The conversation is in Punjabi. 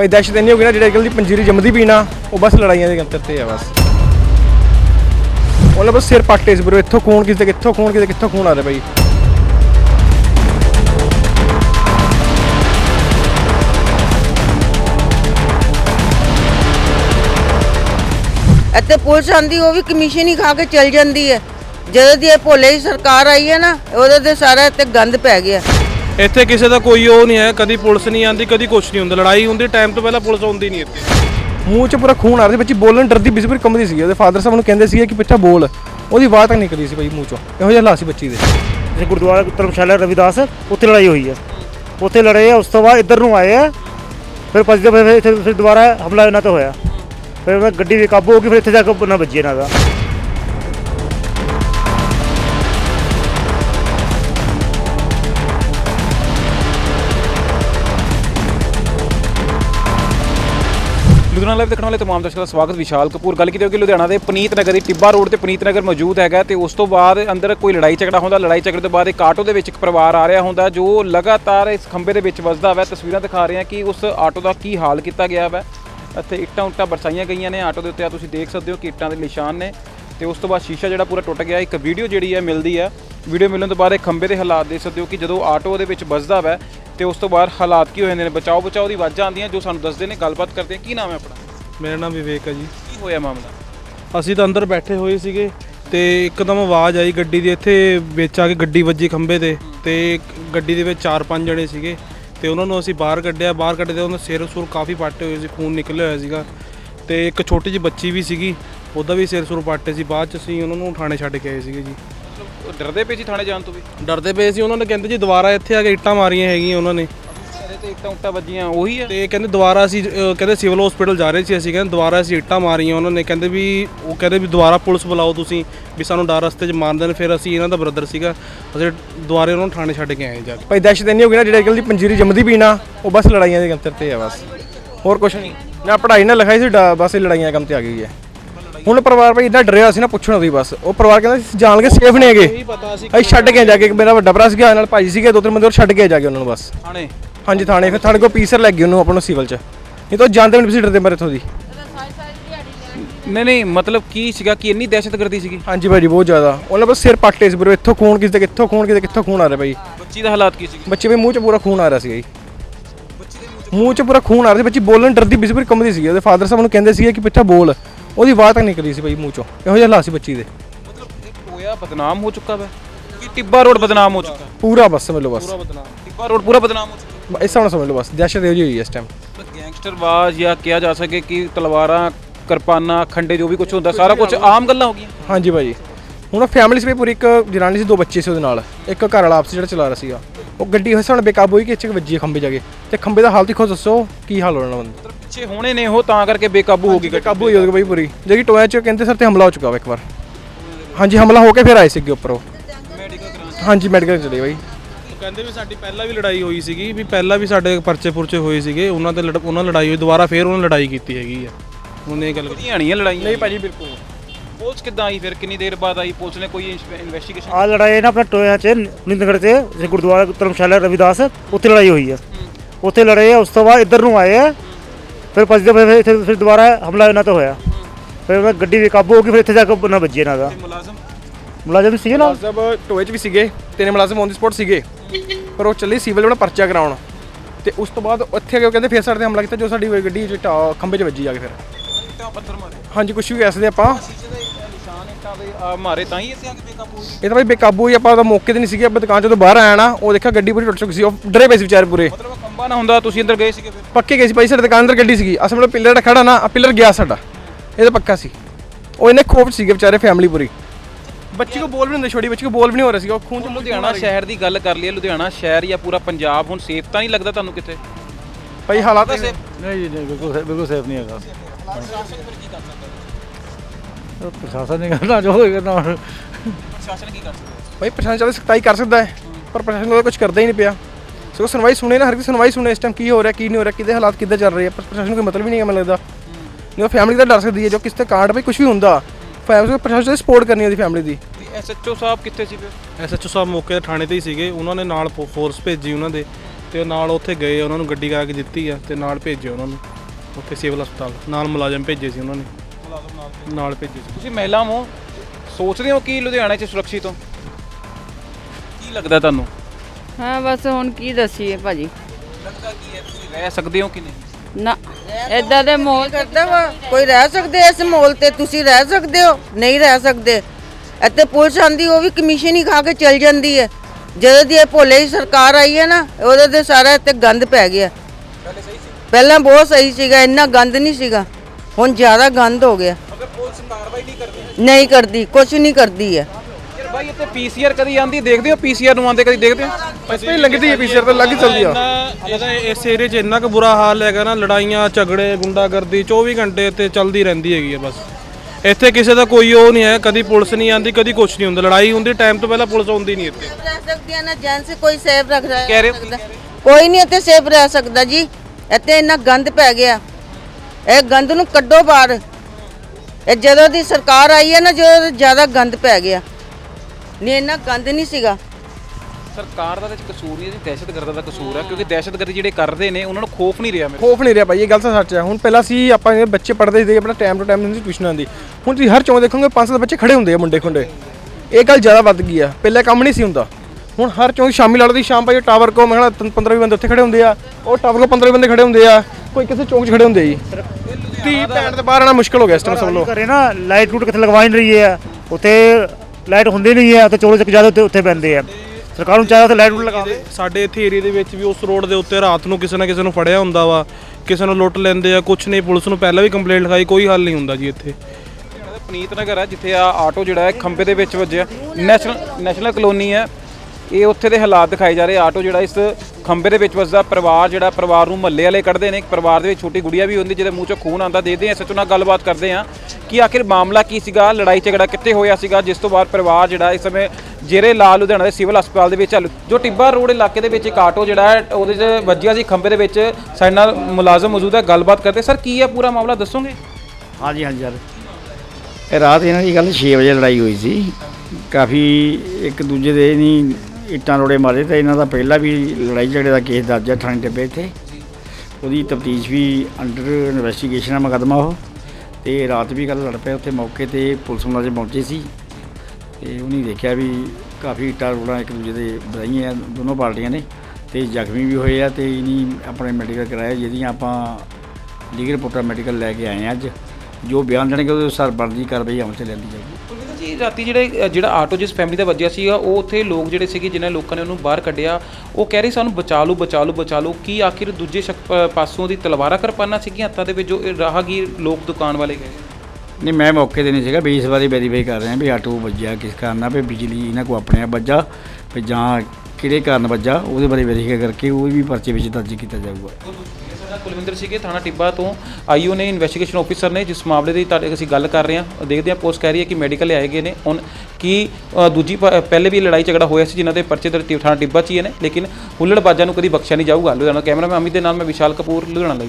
ਭਾਈ ਦਹਿਸ਼ਤ ਇੰਨੀ ਹੋ ਗਈ ਨਾ, ਜਿਹੜੇ ਅੱਜਕੱਲ੍ਹ ਦੀ ਪੰਜੀਰੀ ਜੰਮਦੀ ਵੀ ਨਾ, ਉਹ ਬਸ ਲੜਾਈਆਂ ਦੇ ਅੰਤਰ ਤੇ ਆ ਬਸ। ਉਹਨਾਂ ਬਸ ਸਿਰ ਪਾਟੇ ਸੀ ਬਰੋ, ਇੱਥੋਂ ਖੂਨ ਕਿਸੇ ਦੇ ਕਿੱਥੋਂ, ਖੂਨ ਕਿਸੇ ਦੇ ਕਿੱਥੋਂ ਖੂਨ ਆ ਰਿਹਾ ਭਾਈ ਇੱਥੇ ਪੁਲਿਸ ਆਂਦੀ, ਉਹ ਵੀ ਕਮਿਸ਼ਨ ਹੀ ਖਾ ਕੇ ਚਲ ਜਾਂਦੀ ਹੈ। ਜਦੋਂ ਦੀ ਇਹ ਭੋਲੇ ਦੀ ਸਰਕਾਰ ਆਈ ਹੈ ਨਾ, ਉਹਦੇ ਤੇ ਸਾਰਾ ਇੱਥੇ ਗੰਦ ਪੈ ਗਿਆ। ਇੱਥੇ ਕਿਸੇ ਦਾ ਕੋਈ ਉਹ ਨਹੀਂ ਹੈ ਕਦੀ ਪੁਲਿਸ ਨਹੀਂ ਆਂਦੀ ਕਦੀ ਕੁਝ ਨਹੀਂ ਹੁੰਦਾ। ਲੜਾਈ ਹੁੰਦੀ ਟਾਈਮ ਤੋਂ ਪਹਿਲਾਂ ਪੁਲਿਸ ਆਉਂਦੀ ਨਹੀਂ ਇੱਥੇ। ਮੂੰਹ 'ਚ ਪੂਰਾ ਖੂਨ ਆ ਰਿਹਾ ਸੀ ਬੱਚੀ ਬੋਲਣ ਡਰਦੀ ਬਿਸਬਰ ਕੰਬਦੀ ਸੀ ਉਹਦੇ ਫਾਦਰ ਸਾਹਿਬ ਨੂੰ ਕਹਿੰਦੇ ਸੀਗੇ ਕਿ ਪਿੱਛਾ ਬੋਲ। ਉਹਦੀ ਆਵਾਜ਼ ਤੱਕ ਨਿਕਲੀ ਸੀ ਭਾਈ ਮੂੰਹ 'ਚੋਂ। ਇਹੋ ਜਿਹਾ ਹਾਲਾਤ ਸੀ ਬੱਚੀ ਦੇ। ਜੇ ਗੁਰਦੁਆਰਾ ਧਰਮਸ਼ਾਲਾ ਰਵਿਦਾਸ ਉੱਥੇ ਲੜਾਈ ਹੋਈ ਹੈ। ਉੱਥੇ ਲੜੇ ਆ ਉਸ ਤੋਂ ਬਾਅਦ ਇੱਧਰ ਨੂੰ ਆਏ ਆ। ਫਿਰ ਭੱਜਦੇ ਫਿਰ ਇੱਥੇ ਫਿਰ ਦੁਬਾਰਾ ਹਮਲਾ ਇਹਨਾਂ ਤੇ ਹੋਇਆ। ਫਿਰ ਉਹਨਾਂ ਦੀ ਗੱਡੀ ਵੀ ਕਾਬੂ ਹੋ ਗਈ ਫਿਰ ਇੱਥੇ ਜਾ ਕੇ ਉਹਨਾਂ ਵੱਜੀ ਇਹਨਾਂ ਦਾ। ਲੁਧਿਆਣਾ ਲਾਈਵ ਦੇਖਣ ਵਾਲੇ ਤਮਾਮ ਦਰਸ਼ਕਾਂ ਦਾ ਸਵਾਗਤ, ਵਿਸ਼ਾਲ ਕਪੂਰ। ਗੱਲ ਕੀਤੀ ਹੋਗੀ ਲੁਧਿਆਣਾ ਦੇ ਪਨੀਤ ਨਗਰ ਦੀ ਟਿੱਬਾ ਰੋਡ ਤੇ ਪਨੀਤ ਨਗਰ ਮੌਜੂਦ ਹੈਗਾ ਤੇ ਉਸ ਤੋਂ ਬਾਅਦ ਅੰਦਰ ਕੋਈ ਲੜਾਈ ਝਗੜਾ ਹੁੰਦਾ, ਲੜਾਈ ਝਗੜੇ ਤੋਂ ਬਾਅਦ ਇੱਕ ਆਟੋ ਦੇ ਵਿੱਚ ਇੱਕ ਪਰਿਵਾਰ ਆ ਰਿਹਾ ਹੁੰਦਾ ਜੋ ਲਗਾਤਾਰ ਇਸ ਖੰਭੇ ਦੇ ਵਿੱਚ ਵੱਜਦਾ ਵਾ। ਤਸਵੀਰਾਂ ਦਿਖਾ ਰਹੇ ਹਾਂ ਕਿ ਉਸ ਆਟੋ ਦਾ ਕੀ ਹਾਲ ਕੀਤਾ ਗਿਆ ਵਾ। ਇੱਥੇ ਇੱਟਾਂ ਉੱਟਾਂ ਬਰਸਾਈਆਂ ਗਈਆਂ ਨੇ, ਆਟੋ ਦੇ ਉੱਤੇ ਆ ਤੁਸੀਂ ਦੇਖ ਸਕਦੇ ਹੋ ਕਿ ਇੱਟਾਂ ਦੇ ਨਿਸ਼ਾਨ ਨੇ ਤੇ ਉਸ ਤੋਂ ਬਾਅਦ ਸ਼ੀਸ਼ਾ ਜਿਹੜਾ ਪੂਰਾ ਟੁੱਟ ਗਿਆ, ਇੱਕ ਵੀਡੀਓ ਜਿਹੜੀ ਹੈ ਮਿਲਦੀ ਹੈ ਵੀਡੀਓ ਮਿਲਣ ਤੋਂ ਬਾਅਦ ਇਹ ਖੰਭੇ ਦੇ ਹਾਲਾਤ ਦੇਖ ਸਕਦੇ ਹੋ ਕਿ ਜਦੋਂ ਆਟੋ ਦੇ ਵਿੱਚ ਵੱਜਦਾ ਵਾ ਤੇ ਉਸ ਤੋਂ ਬਾਅਦ ਹਾਲਾਤ ਕੀ ਹੋ ਜਾਂਦੇ ਨੇ? ਬਚਾਓ ਬਚਾਓ ਦੀ ਆਵਾਜ਼ਾਂ ਆਉਂਦੀਆਂ ਜੋ ਸਾਨੂੰ ਦੱਸਦੇ ਨੇ। ਗੱਲਬਾਤ ਕਰਦੇ ਹਾਂ। ਕੀ ਨਾਮ ਹੈ ਆਪਣਾ? ਮੇਰਾ ਨਾਮ ਵਿਵੇਕ ਹੈ ਜੀ। ਕੀ ਹੋਇਆ ਮਾਮਲਾ? ਅਸੀਂ ਤਾਂ ਅੰਦਰ ਬੈਠੇ ਹੋਏ ਸੀਗੇ ਤੇ ਇੱਕਦਮ ਆਵਾਜ਼ ਆਈ ਗੱਡੀ ਦੀ। ਇੱਥੇ ਵਿੱਚ ਆ ਕੇ ਗੱਡੀ ਵੱਜੀ ਖੰਭੇ ਤੇ ਤੇ ਗੱਡੀ ਦੇ ਵਿੱਚ ਚਾਰ ਪੰਜ ਜਣੇ ਸੀਗੇ ਤੇ ਉਹਨਾਂ ਨੂੰ ਅਸੀਂ ਬਾਹਰ ਕੱਢਿਆ। ਬਾਹਰ ਕੱਢਦੇ ਉਹਨਾਂ ਦੇ ਸਿਰ ਸੁਰ ਕਾਫੀ ਪਾਟੇ ਹੋਏ ਸੀ ਖੂਨ ਨਿਕਲਿਆ ਹੋਇਆ ਸੀਗਾ ਤੇ ਇੱਕ ਛੋਟੀ ਜਿਹੀ ਬੱਚੀ ਵੀ ਸੀਗੀ ਉਹਦਾ ਵੀ ਸਿਰ ਸੁਰ ਪਾਟੇ ਸੀ। ਬਾਅਦ ਚ ਅਸੀਂ ਉਹਨਾਂ ਨੂੰ ਥਾਣੇ ਛੱਡ ਕੇ ਆਏ ਸੀਗੇ ਜੀ। ਉਹ ਡਰਦੇ ਪਏ ਸੀ ਥਾਣੇ ਜਾਣ ਤੋਂ ਵੀ? ਡਰਦੇ ਪਏ ਸੀ ਉਹਨਾਂ ਨੇ ਕਹਿੰਦੇ ਜੀ ਦੁਬਾਰਾ ਇੱਥੇ ਆ ਕੇ ਇੱਟਾਂ ਮਾਰੀਆਂ ਹੈਗੀਆਂ ਉਹਨਾਂ ਨੇ। ਇਹਦੇ ਤੇ ਇੱਟਾਂ ਉੱਟਾਂ ਵੱਜੀਆਂ ਉਹੀ ਆ? ਤੇ ਕਹਿੰਦੇ ਦੁਬਾਰਾ ਅਸੀਂ ਕਹਿੰਦੇ ਸਿਵਲ ਹਸਪੀਟਲ ਜਾ ਰਹੇ ਸੀ ਅਸੀਂ ਕਹਿੰਦੇ ਦੁਬਾਰਾ ਅਸੀਂ ਇੱਟਾਂ ਮਾਰੀਆਂ ਉਹਨਾਂ ਨੇ। ਕਹਿੰਦੇ ਵੀ ਉਹ ਕਹਿੰਦੇ ਵੀ ਦੁਬਾਰਾ ਪੁਲਿਸ ਬੁਲਾਓ ਤੁਸੀਂ ਵੀ ਸਾਨੂੰ ਡਰ ਰਸਤੇ 'ਚ ਮਾਰ ਦੇਣ। ਫਿਰ ਅਸੀਂ ਇਹਨਾਂ ਦਾ ਬ੍ਰਦਰ ਸੀਗਾ ਅਸੀਂ ਦੁਬਾਰੇ ਉਹਨਾਂ ਨੂੰ ਥਾਣੇ ਛੱਡ ਕੇ ਆਏ ਜਾ ਕੇ। ਭਾਈ ਦਹਿਸ਼ਤ ਇੰਨੀ ਹੋ ਗਈ ਨਾ ਜਿਹੜੇ ਅੱਜਕੱਲ੍ਹ ਦੀ ਪੰਜੀਰੀ ਜੰਮਦੀ ਵੀ ਨਾ ਉਹ ਬਸ ਲੜਾਈਆਂ ਦੇ ਅੰਤਰ ਤੇ ਆ ਬਸ। ਹੋਰ ਕੁਝ ਨਹੀਂ। ਨਾ ਪੜ੍ਹਾਈ ਨਾ ਲਿਖਾਈ ਸੀ ਡਾ- ਬਸ ਇਹ ਲੜਾਈਆਂ ਕੰਮ ਤੇ ਆ ਗਈ ਹੈ। ਹੁਣ ਪਰਿਵਾਰ ਭਾਈ ਇੰਨਾ ਡਰਿਆ ਸੀ ਨਾ ਪੁੱਛਣਾ ਵੀ ਬਸ। ਉਹ ਪਰਿਵਾਰ ਕਹਿੰਦਾ ਸੀ ਜਾਣ ਕੇ ਸੇਫ ਨਹੀਂ ਹੈਗੇ। ਪਤਾ ਸੀ ਅਸੀਂ ਛੱਡ ਕੇ ਜਾ ਕੇ ਮੇਰਾ ਵੱਡਾ ਭਰਾ ਸੀਗਾ ਨਾਲ ਭਾਜੀ ਸੀਗੇ ਦੋ ਤਿੰਨ ਬੰਦੇ ਹੋਰ ਛੱਡ ਕੇ ਜਾ ਕੇ ਉਹਨਾਂ ਨੂੰ ਬਸ। ਥਾਣੇ? ਹਾਂਜੀ ਥਾਣੇ। ਫਿਰ ਥਾਣੇ ਕੋ ਪੀਸਰ ਲੱਗ ਗਈ ਉਹਨੂੰ ਆਪਾਂ ਨੂੰ ਸਿਵਲ ਚ। ਨਹੀਂ ਤਾਂ ਜਾਂਦੇ ਵੀ ਨਹੀਂ ਸੀ ਡਰਦੇ ਮਰੇ ਇੱਥੋਂ ਦੀ। ਨਹੀਂ ਨਹੀਂ ਮਤਲਬ ਕੀ ਸੀਗਾ ਕਿ ਇੰਨੀ ਦਹਿਸ਼ਤਗਰਦੀ ਸੀਗੀ? ਹਾਂਜੀ ਭਾਜੀ ਬਹੁਤ ਜ਼ਿਆਦਾ। ਉਹਨਾਂ ਬਸ ਸਿਰ ਪਾਟੇ ਸੀ ਬਰੋ ਇੱਥੋਂ ਖੂਨ ਕਿਸੇ ਦੇ ਕਿੱਥੋਂ ਖੂਨ ਕਿਸੇ ਦੇ ਕਿੱਥੋਂ ਖੂਨ ਆ ਰਿਹਾ ਭਾਈ। ਬੱਚੀ ਦਾ ਹਾਲਾਤ ਕੀ ਸੀਗੇ? ਬੱਚੇ ਦੇ ਮੂੰਹ 'ਚ ਪੂਰਾ ਖੂਨ ਆ ਰਿਹਾ ਸੀ ਜੀ। ਮੂੰਹ 'ਚ ਪੂਰਾ ਖੂਨ ਆ ਰਿਹਾ ਸੀ। ਬੱਚੀ ਬੋਲਣ ਡਰਦੀ ਬਿਸਬਰ ਕੰਬਦੀ ਸੀ ਉਹਦੇ ਫਾਦਰ ਸਾਹਿਬ ਨੂੰ ਕਹਿੰਦੇ ਸੀਗੇ ਕਿ ਪਿੱਛਾ ਬੋਲ। ਉਹਦੀ ਆਵਾਜ਼ ਤੱਕ ਨਿਕਲੀ ਸੀ ਭਾਈ ਮੂੰਹ 'ਚੋਂ ਇਹੋ ਜਿਹਾ ਹਾਲਾਤ ਸੀ ਬੱਚੀ ਦੇ। ਮਤਲਬ ਇਹ ਹੋਇਆ ਬਦਨਾਮ ਹੋ ਚੁੱਕਾ ਵਾ? ਕਿ ਟਿੱਬਾ ਰੋਡ ਬਦਨਾਮ ਹੋ ਚੁੱਕਾ? ਪੂਰਾ ਬਸ ਸਮਝ ਲਓ ਬਸ। ਟਿੱਬਾ ਰੋਡ ਪੂਰਾ ਬਦਨਾਮ ਹੋ ਚੁੱਕਾ। ਇਸ ਨਾਲ ਸਮਝ ਲਓ ਬਸ ਦਹਿਸ਼ਤ ਇਹੋ ਜਿਹੀ ਹੋਈ ਹੈ ਇਸ ਟਾਈਮ ਗੈਂਗਸਟਰਵਾਜ਼ ਜਾਂ ਕਿਹਾ ਜਾ ਸਕੇ ਕਿ ਤਲਵਾਰਾਂ ਕਿਰਪਾਨਾਂ ਖੰਡੇ ਜੋ ਵੀ ਕੁਝ ਹੁੰਦਾ ਸਾਰਾ ਕੁਝ ਆਮ ਗੱਲਾਂ ਹੋ ਗਈਆਂ। ਹਾਂਜੀ ਭਾਜੀ। ਹੁਣ ਫੈਮਿਲੀ ਸੀ ਪੂਰੀ ਇੱਕ ਜਨਾਨੀ ਸੀ ਦੋ ਬੱਚੇ ਸੀ ਉਹਦੇ ਨਾਲ। ਇੱਕ ਘਰ ਵਾਲਾ ਆਪਸ ਜਿਹੜਾ ਚਲਾ ਰਿਹਾ ਸੀਗਾ। ਉਹ ਗੱਡੀ ਉਸ ਹੁਣ ਬੇਕਾਬੂ ਹੋਈ ਕਿ ਇੱਥੇ ਵੱਜੀ ਹੈ ਖੰਭੇ ਜਾ ਕੇ। ਤੇ ਖੰਭੇ ਦਾ ਹਾਲ ਦੇਖੋ ਦੱਸੋ ਕੀ ਹਾਲ ਹੋਣਾ ਬੰਦਾ ਪਿੱਛੇ ਹੋਣੇ ਨੇ ਉਹ ਤਾਂ ਕਰਕੇ ਬੇਕਾਬੂ ਹੋ ਗਈ ਗੱਡੀ ਬੇਕਾਬੂ ਹੋਈ ਉਹਦੇ ਭਾਈ ਪੂਰੀ। ਜਿਹੜੀ ਟੋਇਆ 'ਚ ਕਹਿੰਦੇ ਸਰ ਤੇ ਹਮਲਾ ਹੋ ਚੁੱਕਾ ਵਾ ਇੱਕ ਵਾਰ। ਹਾਂਜੀ ਹਮਲਾ ਹੋ ਕੇ ਫਿਰ ਆਏ ਸੀਗੇ ਉੱਪਰ। ਉਹ ਹਾਂਜੀ ਮੈਡੀਕਲ ਚਲੇ ਬਾਈ। ਕਹਿੰਦੇ ਵੀ ਸਾਡੀ ਪਹਿਲਾਂ ਵੀ ਲੜਾਈ ਹੋਈ ਸੀਗੀ ਵੀ ਪਹਿਲਾਂ ਵੀ ਸਾਡੇ ਪਰਚੇ ਪੁਰਚੇ ਹੋਏ ਸੀਗੇ ਉਹਨਾਂ ਤੇ ਉਹਨਾਂ ਲੜਾਈ ਹੋਈ ਦੁਬਾਰਾ ਫੇਰ ਉਹਨਾਂ ਲੜਾਈ ਕੀਤੀ ਹੈਗੀ ਆ। ਉਹਨੇ ਇਹ ਗੱਲ ਨਹੀਂ ਲੜਾਈਆਂ ਨਹੀਂ ਭਾਜੀ ਬਿਲਕੁਲ। ਪੁਲਿਸ ਕਿੱਦਾਂ ਆਈ ਫਿਰ? ਕਿੰਨੀ ਦੇਰ ਬਾਅਦ ਆਈ? ਪੁਲਿਸ ਨੇ ਕੋਈ ਇਨਵੈਸਟੀਗੇਸ਼ਨ ਆ ਲੜਾਈ ਨਾ ਆਪਣਾ ਟੋਇਆ 'ਚ ਨਿੰਦਗੜ 'ਚ ਜੇ ਗੁਰਦੁਆਰਾ ਧਰਮਸ਼ਾਲਾ ਰਵਿਦਾਸ ਉੱਥੇ ਲੜਾਈ ਹੋਈ ਹੈ। ਉੱਥੇ ਲੜੇ ਆ ਉਸ ਤੋਂ ਬਾਅਦ ਇੱਧਰ ਨੂੰ ਆਏ ਆ। ਫਿਰ ਭੱਜਦੇ ਫਿਰ ਇੱਥੇ ਫਿਰ ਦੁਬਾਰਾ ਹਮਲਾ ਇਹਨਾਂ ਤੇ ਹੋਇਆ। ਫਿਰ ਉਹਨਾਂ ਦੀ ਗੱਡੀ ਵੀ ਕਾਬੂ ਹੋ ਗਈ ਫਿਰ ਇੱਥੇ ਜਾ ਕੇ ਉਹਨਾਂ ਵੱਜੀ ਇਹਨਾਂ ਦਾ। ਮੁਲਾਜ਼ਮ? ਮੁਲਾਜ਼ਮ ਸੀਗੇ ਨਾ ਮੁਲਾਜ਼ਮ ਟੋਏ 'ਚ ਵੀ ਸੀਗੇ ਤਿੰਨ ਮੁਲਾਜ਼ਮ ਔਨ ਦੀ ਸਪੌਟ ਸੀਗੇ। ਪਰ ਉਹ ਚੱਲੇ ਸਿਵਲ ਵਾਲਾ ਪਰਚਾ ਕਰਾਉਣ। ਤੇ ਉਸ ਤੋਂ ਬਾਅਦ ਉੱਥੇ ਆ ਕੇ ਉਹ ਕਹਿੰਦੇ ਫੇਰ ਸਾਡੇ ਤੇ ਹਮਲਾ ਕੀਤਾ ਜੋ ਸਾਡੀ ਗੱਡੀ 'ਚ ਟਾ- ਖੰਭੇ 'ਚ ਵੱਜੀ ਜਾ ਕੇ ਫਿਰ। ਇੱਟਾਂ ਪੱਥਰ ਮਾਰੇ ਹਾਂਜੀ ਕੁਛ ਵੀ ਕਹਿ ਸਕਦੇ ਆਪਾਂ। ਆ ਮਾਰੇ ਤਾਂ ਹੀ ਇੱਥੇ ਆ ਕੇ ਬੇਕਾਬੂ ਹੋਈ ਇਹ ਤਾਂ ਭਾਈ ਬੇਕਾਬੂ ਹੀ ਆਪਾਂ ਤਾਂ ਮੌਕੇ ਤੇ ਨਹੀਂ ਸੀਗੇ ਆਪਾਂ ਦੁਕਾਨ 'ਚੋਂ ਬਾਹਰ ਆਇਆ ਨਾ ਉਹ ਦੇਖਿਆ ਗੱਡੀ ਪੂਰੀ ਟੁੱਟ ਚੁੱਕੀ ਸੀ ਉਹ ਡਰੇ ਪਏ ਸੀ ਵਿਚਾਰੇ ਪੂਰੇ। ਮਤਲਬ ਖੰਭਾ ਨਾ ਹੁੰਦਾ ਤੁਸੀਂ ਅੰਦਰ ਗਏ ਸੀਗੇ ਫਿਰ? ਪੱਕੇ ਗਏ ਸੀ ਭਾਈ ਸਾਡੇ ਦੁਕਾਨ ਅੰਦਰ ਗੱਡੀ ਸੀਗੀ। ਅਸਲ ਵਿੱਚ ਪਿੱਲਰ ਜਿਹੜਾ ਖੜਾ ਨਾ ਆ ਪਿੱਲਰ ਗਿਆ ਸਾਡਾ। ਇਹ ਤਾਂ ਪੱਕਾ ਸੀ। ਉਹ ਇਹਨੇ ਖੋਪ 'ਚ ਸੀਗੇ ਵਿਚਾਰੇ ਫੈਮਿਲੀ ਪੂਰੀ। ਬੱਚੀ ਕੋ ਬੋਲ ਵੀ ਨਹੀਂ ਹੁੰਦਾ ਛੋਟੀ ਬੱਚੀ ਕੋ ਬੋਲ ਵੀ ਨਹੀਂ ਹੋ ਰਿਹਾ ਸੀਗਾ ਉਹ ਖੂਨ 'ਚ ਲੁਧਿਆਣਾ ਸ਼ਹਿਰ ਦੀ ਗੱਲ ਕਰ ਲਈਏ ਲੁਧਿਆਣਾ ਸ਼ਹਿਰ ਜਾਂ ਪੂਰਾ ਪੰਜਾਬ ਹੁਣ ਸੇਫ ਤਾਂ ਨਹੀਂ ਲੱਗਦਾ ਤੁਹਾਨੂੰ ਕਿਤੇ? ਭਾਈ ਹਾਲਾਤ ਨਹੀਂ ਜੀ ਨਹੀਂ ਬਿਲਕੁਲ ਬਿਲਕੁਲ ਸੇਫ ਨਹੀਂ ਹੈਗਾ। ਪ੍ਰਸ਼ਾਸਨ ਨੇ ਕਰਨਾ ਜੋ ਹੋਏਗਾ ਨਾ ਪ੍ਰਸ਼ਾਸਨ ਕੀ ਕਰ ਸਕਦਾ ਭਾਈ ਪ੍ਰਸ਼ਾਸਨ ਚਾਹੇ ਸਖਤਾਈ ਕਰ ਸਕਦਾ ਹੈ ਪਰ ਪ੍ਰਸ਼ਾਸਨ ਉਹਦਾ ਕੁਝ ਕਰਦਾ ਹੀ ਨਹੀਂ ਪਿਆ। ਸੋ ਸੁਣਵਾਈ ਸੁਣੇ ਨਾ ਹਰ ਕੀ ਸੁਣਵਾਈ ਸੁਣੇ ਇਸ ਟਾਈਮ ਕੀ ਹੋ ਰਿਹਾ ਕੀ ਨਹੀਂ ਹੋ ਰਿਹਾ ਕਿਹਦੇ ਹਾਲਾਤ ਕਿੱਦਾਂ ਚੱਲ ਰਹੇ ਆ ਪਰ ਪ੍ਰਸ਼ਾਸਨ ਨੂੰ ਕੋਈ ਮਤਲਬ ਹੀ ਨਹੀਂ ਹੈ ਮੈਨੂੰ ਲੱਗਦਾ। ਨਹੀਂ ਫੈਮਿਲੀ ਦਾ ਡਰ ਸਕਦੀ ਹੈ ਜੋ ਕਿਸੇ ਤੇ ਕਾਂਡ ਭਾਈ ਕੁਝ ਵੀ ਹੁੰਦਾ ਫੈਮਿਲੀ ਪ੍ਰਸ਼ਾਸਨ ਦੀ ਸਪੋਰਟ ਕਰਨੀ ਹੈ ਉਹਦੀ ਫੈਮਿਲੀ ਦੀ। ਐਸਐਚਓ ਸਾਹਿਬ ਕਿੱਥੇ ਸੀ ਫਿਰ ਐਸਐਚਓ ਸਾਹਿਬ ਮੌਕੇ ਤੇ ਥਾਣੇ ਤੇ ਹੀ ਸੀਗੇ ਉਹਨਾਂ ਨੇ ਨਾਲ ਫੋਰਸ ਭੇਜੀ ਉਹਨਾਂ ਦੇ ਤੇ ਨਾਲ ਉੱਥੇ ਗਏ ਉਹਨਾਂ ਨੂੰ ਗੱਡੀ ਕਰਾ ਕੇ ਦਿੱਤੀ ਆ ਤੇ ਨਾਲ ਭੇਜਿਆ ਉਹਨਾਂ ਨੂੰ। ਉੱਥੇ ਸਿਵਲ ਹਸਪਤਾਲ ਨਾਲ ਮੁਲਾਜ਼ਮ ਭੇਜੇ ਸੀ ਉਹਨਾਂ ਨੇ। ਨਾਲ ਭੇਜੇ ਸੀ। ਤੁਸੀਂ ਮਹਿਲਾ ਹੋ ਸੋਚਦੇ ਹੋ ਕਿ ਲੁਧਿਆਣਾ 'ਚ ਸੁਰੱਖਿਅਤ ਹੋ? ਕੀ ਲੱਗਦਾ ਤੁਹਾਨੂੰ? ਹਾਂ ਬਸ ਹੁਣ ਕੀ ਦੱਸੀਏ ਭਾਜੀ। ਲੱਗਦਾ ਕੀ ਹੈ ਤੁਸੀਂ ਰਹਿ ਸਕਦੇ ਹੋ ਕਿ ਨਹੀਂ? ਨਾ ਇਦਾਂ ਦੇ ਮਾਹੌਲ ਕਰਦਾ ਵਾ। ਕੋਈ ਰਹਿ ਸਕਦੇ ਇਸ ਮੋਲ ਤੇ? ਤੁਸੀਂ ਰਹਿ ਸਕਦੇ ਹੋ? ਨਹੀਂ ਰਹਿ ਸਕਦੇ। ਇੱਥੇ ਪੁਲਿਸ ਆਂਦੀ ਉਹ ਵੀ ਕਮਿਸ਼ਨ ਹੀ ਖਾ ਕੇ ਚਲ ਜਾਂਦੀ ਹੈ। ਜਦੋਂ ਦੀ ਇਹ ਭੋਲੇ ਦੀ ਸਰਕਾਰ ਆਈ ਹੈ ਨਾ ਉਹਦੇ ਤੇ ਸਾਰਾ ਇੱਥੇ ਗੰਦ ਪੈ ਗਿਆ। ਪਹਿਲਾਂ ਬਹੁਤ ਸਹੀ ਸੀਗਾ ਇੰਨਾ ਗੰਦ ਨਹੀਂ ਸੀਗਾ। ਹੁਣ ਜ਼ਿਆਦਾ ਗੰਦ ਹੋ ਗਿਆ। ਅਗਰ ਪੁਲਿਸ ਕਾਰਵਾਈ ਨਹੀਂ ਕਰਦੀ? ਨਹੀਂ ਕਰਦੀ ਕੁਝ ਨਹੀਂ ਕਰਦੀ ਹੈ। ਯਾਰ ਬਾਈ ਇੱਥੇ ਪੀਸੀਆਰ ਕਦੀ ਆਂਦੀ ਦੇਖਦੇ ਹੋ ਪੀਸੀਆਰ ਨੂੰ ਆਂਦੇ ਕਦੀ ਦੇਖਦੇ ਹੋ? ਪਹਿਲੇ ਲੱਗਦੀ ਹੈ ਪੀਸੀਆਰ ਤੇ ਲੱਗ ਚੱਲਦੀ ਆ। ਇੰਨਾ- ਇਹਦਾ ਇਸ ਏਰੀਏ 'ਚ ਇੰਨਾ ਕੁ ਬੁਰਾ ਹਾਲ ਹੈਗਾ ਨਾ ਲੜਾਈਆਂ ਝਗੜੇ ਗੁੰਡਾਗਰਦੀ 24 ਘੰਟੇ ਇੱਥੇ ਚੱਲਦੀ ਰਹਿੰਦੀ ਹੈਗੀ ਹੈ ਬਸ। ਇੱਥੇ ਕਿਸੇ ਦਾ ਕੋਈ ਉਹ ਨਹੀਂ ਹੈ ਕਦੀ ਪੁਲਿਸ ਨਹੀਂ ਆਂਦੀ ਕਦੀ ਕੁਝ ਨਹੀਂ ਹੁੰਦਾ। ਲੜਾਈ ਹੁੰਦੀ ਟਾਈਮ ਤੋਂ ਪਹਿਲਾਂ ਪੁਲਿਸ ਆਉਂਦੀ ਨਹੀਂ ਇੱਥੇ। ਰਹਿ ਸਕਦੀ ਹੈ ਨਾ ਜੈਂਸ ਕੋਈ ਸੇਫ ਰੱਖ ਰਿਹਾ ਕਹਿ ਰਹੇ ਹੋ, ਕੀ ਸਕਦਾ। ਕੋਈ ਨਹੀਂ ਇੱਥੇ ਸੇਫ ਰਹਿ ਸਕਦਾ ਜੀ। ਇੱਥੇ ਇੰਨਾ ਗੰਦ ਪੈ ਗਿਆ। ਇਹ ਗੰਦ ਨੂੰ ਕੱਢੋ ਬਾਹਰ। ਇਹ ਜਦੋਂ ਦੀ ਸਰਕਾਰ ਆਈ ਹੈ ਨਾ ਜਦੋਂ ਦਾ ਜ਼ਿਆਦਾ ਗੰਦ ਪੈ ਗਿਆ। ਨਹੀਂ ਇੰਨਾ ਗੰਦ ਨਹੀਂ ਸੀਗਾ। ਸਰਕਾਰ ਦਾ ਤਾਂ ਕਸੂਰ ਨਹੀਂ ਹੈ ਜੀ ਦਹਿਸ਼ਤਗਰਦਾਂ ਦਾ ਕਸੂਰ ਹੈ ਕਿਉਂਕਿ ਦਹਿਸ਼ਤਗਰਦੀ ਜਿਹੜੇ ਕਰਦੇ ਨੇ ਉਹਨਾਂ ਨੂੰ ਖੋਫ ਨਹੀਂ ਰਿਹਾ ਮੇਰੇ। ਖੋਫ ਨਹੀਂ ਰਿਹਾ ਭਾਈ ਇਹ ਗੱਲ ਤਾਂ ਸੱਚ ਹੈ। ਹੁਣ ਪਹਿਲਾਂ ਸੀ ਆਪਾਂ ਇਹ ਬੱਚੇ ਪੜ੍ਹਦੇ ਸੀ ਆਪਣਾ ਟਾਈਮ ਟੂ ਟਾਈਮ ਹੁੰਦੀ ਟਿਊਸ਼ਨਾਂ ਦੀ। ਹੁਣ ਤੁਸੀਂ ਹਰ ਚੌਂਕ ਦੇਖੋਗੇ ਪੰਜ ਸੱਤ ਬੱਚੇ ਖੜੇ ਹੁੰਦੇ ਆ ਮੁੰਡੇ ਖੁੰਡੇ। ਇਹ ਗੱਲ ਜ਼ਿਆਦਾ ਵੱਧ ਗਈ ਆ। ਪਹਿਲਾਂ ਕੰਮ ਨਹੀਂ ਸੀ ਹੁੰਦਾ। ਹੁਣ ਹਰ ਚੌਂਕ ਸ਼ਾਮੀ ਲੜਦੀ ਸ਼ਾਮ ਭਾਈ ਟਾਵਰ ਕੋ ਮੈਂ ਕਿਹਾ 15 20 ਬੰਦੇ ਉੱਥੇ ਖੜੇ ਹੁੰਦੇ ਆ। ਉਹ ਟਾਵਰ ਕੋ 15 ਬੰਦੇ ਖੜੇ ਹੁੰਦੇ ਆ। ਕੋਈ ਕਿਸੇ ਚੌਂਕ 'ਚ ਖੜੇ ਹੁੰਦੇ ਜੀ। ਤੀ ਭੈਣ ਦੇ ਬਾਹਰ ਆਣਾ ਮੁਸ਼ਕਲ ਹੋ ਗਿਆ ਇਸ ਟਾਈਮ ਸਭ ਲੋ ਘਰੇ ਨਾ ਲਾਈਟ ਰੂਟ ਕਿੱਥੇ ਲਗਵਾ ਨਹੀਂ ਰਹੀ ਹੈ। ਉੱਥੇ ਲਾਈਟ ਹੁੰਦੀ ਨਹੀਂ ਹੈ ਤੇ ਚੋਲੇ ਚੱਕ ਜ਼ਿਆਦਾ ਉੱਤੇ ਉੱਥੇ ਪੈਂਦੇ ਆ। ਸਰਕਾਰ ਨੂੰ ਚਾਹੀਦਾ ਉੱਥੇ ਲਾਈਟ ਰੂਟ ਲਗਾ ਦੇ ਸਾਡੇ ਇੱਥੇ ਏਰੀਏ ਦੇ ਵਿੱਚ ਵੀ ਉਸ ਰੋਡ ਦੇ ਉੱਤੇ ਰਾਤ ਨੂੰ ਕਿਸੇ ਨਾ ਕਿਸੇ ਨੂੰ ਫੜਿਆ ਹੁੰਦਾ ਵਾ। ਕਿਸੇ ਨੂੰ ਲੁੱਟ ਲੈਂਦੇ ਆ ਕੁਝ ਨਹੀਂ ਪੁਲਿਸ ਨੂੰ ਪਹਿਲਾਂ ਵੀ ਕੰਪਲੇਂਟ ਲਿਖਾਈ ਕੋਈ ਹੱਲ ਨਹੀਂ ਹੁੰਦਾ ਜੀ ਇੱਥੇ। ਪਨੀਤ ਨਗਰ ਹੈ ਜਿੱਥੇ ਆ ਆਟੋ ਜਿਹੜਾ ਹੈ ਖੰਬੇ ਦੇ ਵਿੱਚ ਵੱਜਿਆ। ਨੈਸ਼ਨਲ ਨੈਸ਼ਨਲ ਕਲੋਨੀ ਹੈ। ਇਹ ਉੱਥੇ ਦੇ ਹਾਲਾਤ ਦਿਖਾਏ ਜਾ ਰਹੇ ਆਟੋ ਜਿਹੜਾ ਇਸ ਖੰਬੇ ਦੇ ਵਿੱਚ ਵਸਦਾ ਪਰਿਵਾਰ ਜਿਹੜਾ ਪਰਿਵਾਰ ਨੂੰ ਮਹੱਲੇ ਵਾਲੇ ਕੱਢਦੇ ਨੇ। ਇੱਕ ਪਰਿਵਾਰ ਦੇ ਵਿੱਚ ਛੋਟੀ ਗੁੜੀਆ ਵੀ ਹੁੰਦੀ, ਜਿਹਦੇ ਮੂੰਹ ਚੋਂ ਖੂਨ ਆਉਂਦਾ। ਦੇਖਦੇ ਆ ਸੱਚੋ ਨਾਲ ਗੱਲਬਾਤ ਕਰਦੇ ਆ ਕਿ ਆਖਿਰ ਮਾਮਲਾ ਕੀ ਸੀਗਾ, ਲੜਾਈ ਝਗੜਾ ਕਿੱਥੇ ਹੋਇਆ ਸੀਗਾ, ਜਿਸ ਤੋਂ ਬਾਅਦ ਪਰਿਵਾਰ ਜਿਹੜਾ ਇਸ ਸਮੇਂ ਜੇਰੇ ਲਾਲ ਲੁਧਿਆਣਾ ਦੇ ਸਿਵਲ ਹਸਪਤਾਲ ਦੇ ਵਿੱਚ ਹੈ ਜੋ ਟਿੱਬਾ ਰੋਡ ਇਲਾਕੇ ਦੇ ਵਿੱਚ ਇੱਕ ਆਟੋ ਜਿਹੜਾ ਹੈ, ਉਹਦੇ 'ਚ ਵੱਜਿਆ ਸੀ ਖੰਬੇ ਦੇ ਵਿੱਚ। ਸਾਡੇ ਨਾਲ ਮੁਲਾਜ਼ਮ ਮੌਜੂਦ ਹੈ, ਗੱਲਬਾਤ ਕਰਦੇ ਸਰ, ਕੀ ਹੈ ਪੂਰਾ ਮਾਮਲਾ, ਦੱਸੋਗੇ? ਹਾਂਜੀ ਹਾਂਜੀ, ਸਰ। ਇਹ ਰਾਤ ਇਹਨਾਂ ਦੀ ਗੱਲ 6 ਵਜੇ ਲੜਾਈ ਹੋਈ ਸੀ। ਕਾਫੀ ਇੱਕ ਦੂਜੇ ਦੇ ਨਹੀਂ ਇੱਟਾਂ ਰੋੜੇ ਮਾਰੇ ਤੇ ਇਹਨਾਂ ਦਾ ਪਹਿਲਾਂ ਵੀ ਲੜਾਈ ਝਗੜੇ ਦਾ ਕੇਸ ਦਰਜ ਹੈ ਥਾਣੇ ਟੱਬੇ ਇੱਥੇ ਉਹਦੀ ਤਫਤੀਸ਼ ਵੀ ਅੰਡਰ ਇਨਵੈਸਟੀਗੇਸ਼ਨ ਹੈ ਮੁਕੱਦਮਾ ਉਹ। ਤੇ ਰਾਤ ਵੀ ਗੱਲ ਲੜ ਪਏ ਉੱਥੇ ਮੌਕੇ ਤੇ ਪੁਲਿਸ ਮੁਲਾਜ਼ਮ ਪਹੁੰਚੇ ਸੀ। ਤੇ ਉਹਨੇ ਦੇਖਿਆ ਵੀ ਕਾਫੀ ਇੱਟਾਂ ਰੋੜਾਂ ਇੱਕ ਦੂਜੇ ਦੇ ਵਧਾਈਆਂ ਦੋਨੋਂ ਪਾਰਟੀਆਂ ਨੇ। ਤੇ ਜ਼ਖਮੀ ਵੀ ਹੋਏ ਆ ਤੇ ਇਨੀ ਆਪਣੇ ਮੈਡੀਕਲ ਕਰਾਇਆ, ਜਿਹਦੀਆਂ ਆਪਾਂ ਲੀਗਲ ਰਿਪੋਰਟਾਂ ਮੈਡੀਕਲ ਲੈ ਕੇ ਆਏ ਆ ਅੱਜ। ਜੋ ਬਿਆਨ ਦੇਣਗੇ ਉਹਦੇ ਅਨੁਸਾਰ ਬਣਦੀ ਕਾਰਵਾਈ ਅਮਲ 'ਚ ਲੈਂਦੀ ਜਾਊਗੀ। ਕੁਲਵਿੰਦਰ ਜੀ ਰਾਤੀ ਜਿਹੜੇ ਜਿਹੜਾ ਆਟੋ ਜਿਸ ਫੈਮਿਲੀ ਦਾ ਵੱਜਿਆ ਸੀਗਾ ਉਹ ਉੱਥੇ ਲੋਕ ਜਿਹੜੇ ਸੀਗੇ ਜਿਨ੍ਹਾਂ ਲੋਕਾਂ ਨੇ ਉਹਨੂੰ ਬਾਹਰ ਕੱਢਿਆ ਉਹ ਕਹਿ ਰਹੇ ਸਾਨੂੰ ਬਚਾ ਲਓ ਬਚਾ ਲਓ ਬਚਾ ਲਓ ਕੀ ਆਖਿਰ ਦੂਜੇ ਪ- ਪਾਸੋਂ ਦੀ ਤਲਵਾਰਾਂ ਕਿਰਪਾਨਾਂ ਸੀਗੀਆਂ ਹੱਥਾਂ ਦੇ ਵਿੱਚ ਜੋ ਇਹ ਰਾਹਗੀਰ ਲੋਕ ਦੁਕਾਨ ਵਾਲੇ ਗਏ? ਨਹੀਂ ਮੈਂ ਮੌਕੇ ਤੇ ਨਹੀਂ ਸੀਗਾ ਵੀ ਇਸ ਵਾਰੀ ਵੈਰੀਫਾਈ ਕਰ ਰਹੇ ਹਾਂ ਵੀ ਆਟੋ ਵੱਜਿਆ ਕਿਸ ਕਾਰਨ ਨਾਲ ਵੀ ਬਿਜਲੀ ਇਹਨਾਂ ਕੋ ਆਪਣੇ ਆਪ ਵੱਜਾ ਵੀ ਜਾਂ ਕਿਹੜੇ ਕਾਰਨ ਵੱਜਾ ਉਹਦੇ ਬਾਰੇ ਵੈਰੀਫਾਈ ਕਰਕੇ ਉਹ ਵੀ ਪਰਚੇ ਵਿੱਚ ਦਰਜ ਕੀਤਾ ਜਾਊਗਾ। ਕੁਲਵਿੰਦਰ ਸੀਗੇ, ਥਾਣਾ ਟਿੱਬਾ ਤੋਂ ਆਈਓ ਨੇ ਇਨਵੈਸਟੀਗੇਸ਼ਨ ਆਫੀਸਰ ਨੇ, ਜਿਸ ਮਾਮਲੇ ਦੀ ਤੁਹਾਡੇ ਅਸੀਂ ਗੱਲ ਕਰ ਰਹੇ ਹਾਂ। ਦੇਖਦੇ ਹਾਂ ਪੋਸਟ ਕਹਿ ਰਹੀ ਹੈ ਕਿ ਮੈਡੀਕਲ ਆਏ ਗਏ ਨੇ। ਹੁਣ ਕੀ ਦੂਜੀ ਪ- ਪਹਿਲੇ ਵੀ ਲੜਾਈ ਝਗੜਾ ਹੋਇਆ ਸੀ, ਜਿਨ੍ਹਾਂ ਦੇ ਪਰਚੇ ਦਰ ਥਾਣਾ ਟਿੱਬਾ ਚ ਹੀ ਨੇ, ਲੇਕਿਨ ਹੁੱਲੜਬਾਜ਼ਾਂ ਨੂੰ ਕਦੀ ਬਖਸ਼ਿਆ ਨਹੀਂ ਜਾਊਗਾ। ਲੁਧਿਆਣਾ ਕੈਮਰਾਮੈਨ ਅਮਿਤ ਦੇ ਨਾਲ ਮੈਂ ਵਿਸ਼ਾਲ ਕਪੂਰ, ਲੁਧਿਆਣਾ ਲਈ।